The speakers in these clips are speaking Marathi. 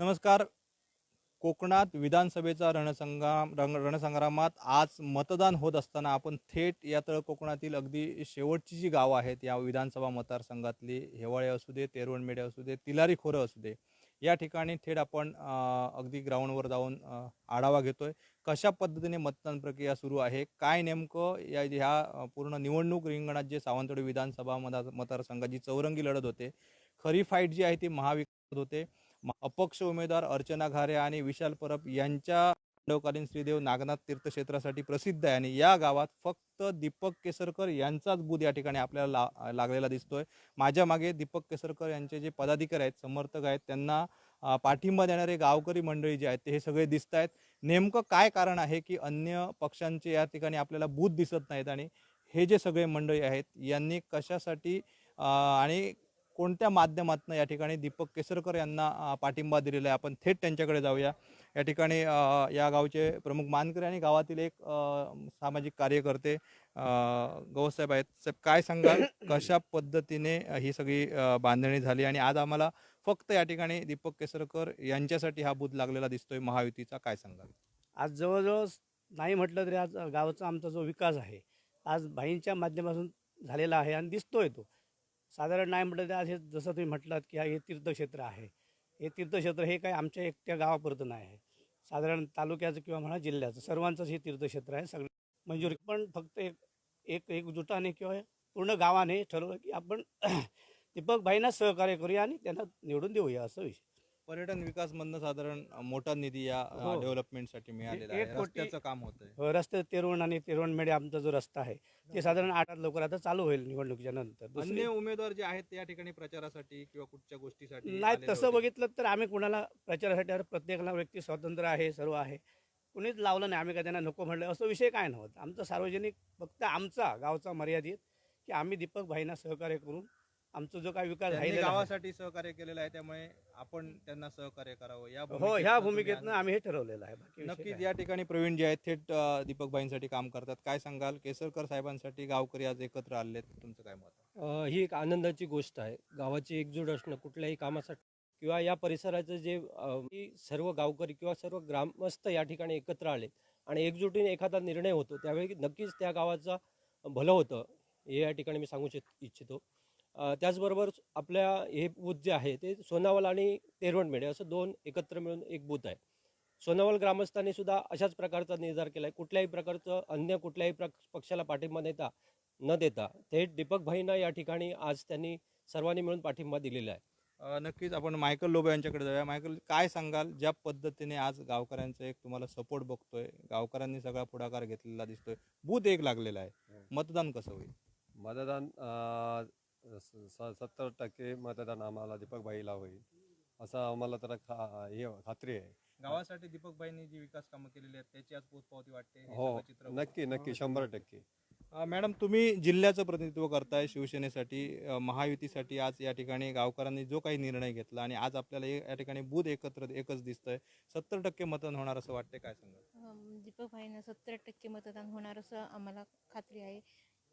नमस्कार. कोकणात विधानसभेचा रणसंग्राम रण रणसंग्रामात आज मतदान होत असताना आपण थेट या तळ कोकणातील अगदी शेवटची जी गावं आहेत या विधानसभा मतदारसंघातली हेवाळे असू दे तेरवणमेढे असू दे तिलारी खोरं असू दे या ठिकाणी थेट आपण अगदी ग्राउंडवर जाऊन आढावा आढावा घेतोय. कशा पद्धतीने मतदान प्रक्रिया सुरू आहे? काय नेमकं या ह्या पूर्ण निवडणूक रिंगणात जे सावंतवाडी विधानसभा मतदार मतदारसंघाची चौरंगी लढत होते खरी फाईट जी आहे ती महाविकास होते. अपक्ष उमेदवार अर्चना घारे आणि विशाल परब यांच्या खंडोकालीन श्रीदेव नागनाथ तीर्थक्षेत्रासाठी प्रसिद्ध आहे. आणि या गावात फक्त दीपक केसरकर यांचाच बूथ या ठिकाणी आपल्याला ला लागलेला दिसतोय. माझ्या मागे दीपक केसरकर यांचे जे पदाधिकारी आहेत समर्थक आहेत त्यांना पाठिंबा देणारे गावकरी मंडळी जे आहेत ते हे सगळे दिसत आहेत. नेमकं काय कारण आहे की अन्य पक्षांचे या ठिकाणी आपल्याला बूथ दिसत नाहीत? आणि हे जे सगळे मंडळी आहेत यांनी कशासाठी आणि कोणत्या माध्यमातून या ठिकाणी दीपक केसरकर यांना पाठिंबा दिलेला आहे? आपण थेट त्यांच्याकडे जाऊया. या ठिकाणी या गावचे प्रमुख मानकरी आणि गावातील एक सामाजिक कार्यकर्ते गौसाहेब आहेत. साहेब काय सांगाल? कशा पद्धतीने ही सगळी बांधणी झाली? आणि आज आम्हाला फक्त या ठिकाणी दीपक केसरकर यांच्यासाठी हा बूथ लागलेला दिसतोय. महायुतीचा काय सांगाल? आज जवळजवळ नाही म्हटलं तरी आज गावाचा आमचा जो विकास आहे आज भाईंच्या माध्यमातून झालेला आहे आणि दिसतोय तो. साधारण नाही म्हटलं तर आज जसं तुम्ही म्हटलात की हे तीर्थक्षेत्र आहे. हे तीर्थक्षेत्र हे काय आमच्या एकट्या गावापुरतं नाही आहे. साधारण तालुक्याचं किंवा म्हणा जिल्ह्याचं सर्वांचंच हे तीर्थक्षेत्र आहे. सगळं मंजूर पण फक्त एक एक एकजुटाने किंवा पूर्ण गावाने ठरवलं की आपण दीपक भाईंना सहकार्य करूया आणि त्यांना निवडून देऊया असं विषय. पर्यटन विकास मधनं साधारण मोठा निधी या हो. डेव्हलपमेंटसाठी मिळालेला एक आहे. कोटी- रस्त्याचं काम होतंय. अ, रस्ते तेरवण आणि तेरवणमेढे आमचा जो रस्ता आहे ते साधारण आठ आठ लवकर आता चालू होईल निवडणुकीच्या नंतर. दुसरी- अन्य उमेदवार जे आहेत ते या ठिकाणी प्रचारासाठी किंवा कुठच्या गोष्टीसाठी नाही आलेले तसं होते? बघितलं तर आम्ही कुणाला प्रचारासाठी अरे प्रत्येकाला व्यक्ती स्वातंत्र्य आहे सर्व आहे. कुणीच लावलं नाही आम्ही काय त्यांना नको म्हणलं असं विषय काय नव्हतं. आमचं सार्वजनिक फक्त आमचा गावचा मर्यादित की आम्ही दीपक भाईंना सहकार्य करून आमचा जो काय विकास त्यांनी राहिलेला आहे- गावासाठी सहकार्य केलेलं आहे त्यामुळे आपण त्यांना सहकार्य करावं. या हो भूमिकेतनं ह्या भूमिकेतनं. आम्ही हे ठरवलेलं आहे. बाकी विषय नक्कीच काय? या ठिकाणी प्रवीण जे आहेत थेट अ, दीपक भाईंसाठी काम करतात. काय सांगाल? केसरकर साहेबांसाठी गावकरी आज एकत्र आले तुमचं काय मत आहे? अ, ही एक आनंदाची गोष्ट आहे. गावाची एकजूट असणं कुठल्याही कामासाठी किंवा या परिसराचं जे अ, सर्व गावकरी किंवा सर्व ग्रामस्थ या ठिकाणी एकत्र आले आणि एकजुटीने एखादा निर्णय होतो त्यावेळी नक्कीच त्या गावाचा भलं होतं हे या ठिकाणी मी सांगू इच्छ- इच्छितो. त्याचबरोबर आपल्या हे बूथ जे आहे ते सोनावल आणि तेरवणमेढे असं दोन एकत्र मिळून एक बूथ आहे. सोनावल ग्रामस्थांनी सुद्धा अशाच प्रकारचा निर्धार केला आहे कुठल्याही प्रकारचं अन्य कुठल्याही प्र पक्षाला पाठिंबा देता न देता थेट दीपक भाईंना या ठिकाणी आज त्यांनी सर्वांनी मिळून पाठिंबा दिलेला आहे. नक्कीच आपण मायकल लोबे यांच्याकडे जाऊया. मायकल काय सांगाल? ज्या पद्धतीने आज गावकऱ्यांचा एक तुम्हाला सपोर्ट बघतोय गावकऱ्यांनी सगळा पुढाकार घेतलेला दिसतोय बूथ एक लागलेला आहे. हो. मतदान कसं होईल? मतदान सत्तर टक्के मतदान आम्हाला दीपक भाईला होईल. असं आम्हाला तर खा हे खात्री आहे. गावासाठी दीपक भाईंनी जी विकास कामं केलेली आहेत त्याची आज पोचपावती वाटते. हे हो सगळं चित्र. नक्की नक्की शंभर टक्के. अ, मॅडम तुम्ही जिल्ह्याचं प्रतिनिधित्व करताय शिवसेनेसाठी. अ, महायुतीसाठी आज या ठिकाणी गावकऱ्यांनी जो काही निर्णय घेतला आणि आज आपल्याला हे- या ठिकाणी बूथ एकत्र एकच दिसतंय. सत्तर टक्के मतदान होणार असं वाटतंय काय सांगाल? अम, दीपक भाईंना सत्तर टक्के मतदान होणार असं आम्हाला खात्री आहे.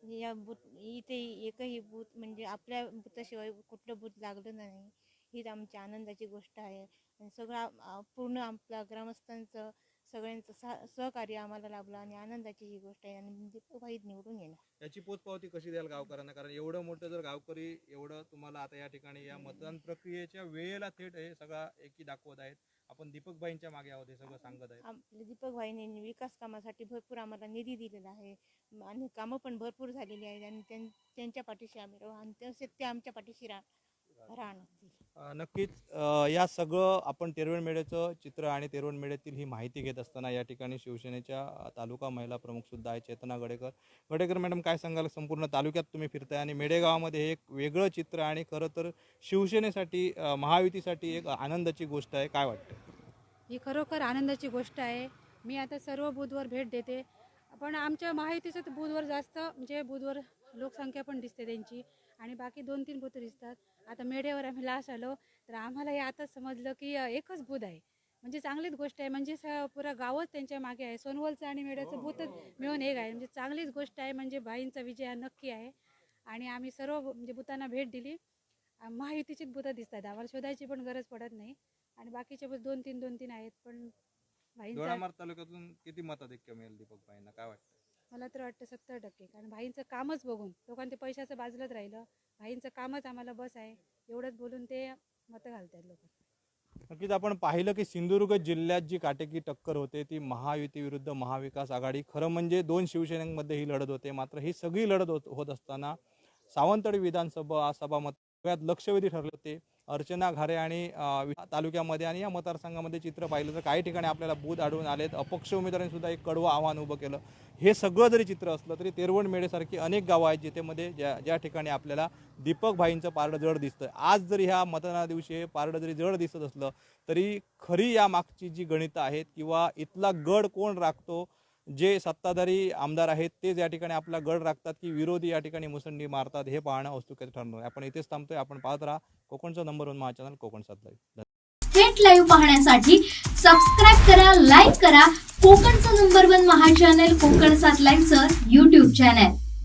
या भूत इथे एकही भूत म्हणजे आपल्या बूथाशिवाय कुठलं भूत लागलं नाही. हीच आमची आनंदाची गोष्ट आहे. आणि सगळं पूर्ण आपल्या ग्रामस्थांचं सगळ्यांचं सह सहकार्य आम्हाला लाभलं आणि आनंदाची ही गोष्ट आहे. आणि दीपक निवडून येणार. याची पोचपावती कशी द्याल गावकऱ्यांना? कारण एवढं मोठं जर गावकरी एवढं तुम्हाला आता या ठिकाणी या मतदान प्रक्रियेच्या वेळेला थेट हे सगळा एकी दाखवत आहेत. आपण दीपक भाईंच्या मागे आहोत हे सगळं सांगत आहे आपले दीपक भाईने विकास कामासाठी भरपूर आम्हाला निधी दिलेला आहे. आणि कामं पण भरपूर झालेली आहेत आणि त्यां- त्यांच्या पाठीशी आम्ही राहू आणि तसेच ते आमच्या पाठीशी राहा राहणार नक्कीच या सगळं आपण तेरवण मेळ्याचं चित्र आणि तेरवण मेळ्यातील ही माहिती घेत असताना या ठिकाणी शिवसेनेच्या तालुका महिला प्रमुख सुद्धा आहे चेतना गडेकर. गडेकर मॅडम काय सांगाल? संपूर्ण तालुक्यात तुम्ही फिरताय आणि मेडेगावामध्ये हे एक वेगळं चित्र आणि खरं तर शिवसेनेसाठी महायुतीसाठी एक आनंदाची गोष्ट आहे. काय वाटतं ही खरोखर आनंदाची गोष्ट आहे. मी आता सर्व बुधवर भेट देते. पण आमच्या माहितीचं तर बुधवर जास्त म्हणजे बुधवर लोकसंख्या पण दिसते त्यांची. आणि बाकी दोन तीन बुथ दिसतात. आता मेढ्यावर आम्ही लास्ट आलो तर आम्हाला हे आताच समजलं की एकच बुध आहे. म्हणजे चांगलीच गोष्ट आहे. म्हणजे स- पुरा गावच त्यांच्या मागे आहे. सोनवलचं आणि मेढ्याचं बुथच मिळून एक आहे. म्हणजे चांगलीच गोष्ट आहे. म्हणजे भाईंचा विजय हा नक्की आहे. आणि आम्ही सर्व म्हणजे बुतांना भेट दिली. महायुतीचीच बुतं दिसतात. आम्हाला शोधायची पण गरज पडत नाही. आणि बाकीचे बस दोन तीन दोन तीन आहेत. पण तालुक्यातून किती मताधिक्य मिळेल दीपक भाईंना? काय वाटतं मला तर वाटतं सत्तर टक्के. कारण भाईंचं कामच बघून लोकांचं पैशाचं बाजूलाच राहिलं. भाईंचं कामच आम्हाला बस आहे. एवढंच बोलून ते मतं घालतात लोक. नक्कीच आपण पाहिलं की सिंधुदुर्ग जिल्ह्यात जी काटेकी टक्कर होते ती महायुती विरुद्ध महाविकास आघाडी. खरं म्हणजे दोन शिवसेनेमध्ये ही लढत होते. मात्र ही सगळी लढत होत होत असताना सावंतवाडी विधानसभा सभा मत लक्षवेधी ठरले होते. अर्चना घारे आणि वि- तालुक्यामध्ये आणि या मतदारसंघामध्ये चित्र पाहिलं तर काही ठिकाणी आपल्याला बूथ आढळून आलेत. अपक्ष उमेदवारांनी सुद्धा एक कडवं आव्हान उभं केलं. हे सगळं जरी चित्र असलं तरी तेरवण मेळेसारखी अनेक गावं आहेत जिथेमध्ये ज्या ज्या ठिकाणी आपल्याला दीपक भाईंचं पारडं जड दिसतं आज जरी ह्या मतदाना दिवशी हे पारडं जरी जड दिसत असलं तरी खरी या मागची जी गणितं आहेत किंवा इथला गड कोण राखतो जे सत्ताधारी आमदार आहेत तेच या ठिकाणी आपला गड राखतात की विरोधी या ठिकाणी मुसंडी मारतात हे पाहणं औत्सुक्याचं ठरणार. आहे आपण इथेच थांबतोय आपण पाहत राहा. कोकणचा number one Maha channel Kokan सात थेट लाईव्ह पाहण्यासाठी सबस्क्राईब करा लाईक करा. कोकणचं number one Maha channel Kokan सात लाईव्हचं यूट्यूब चॅनल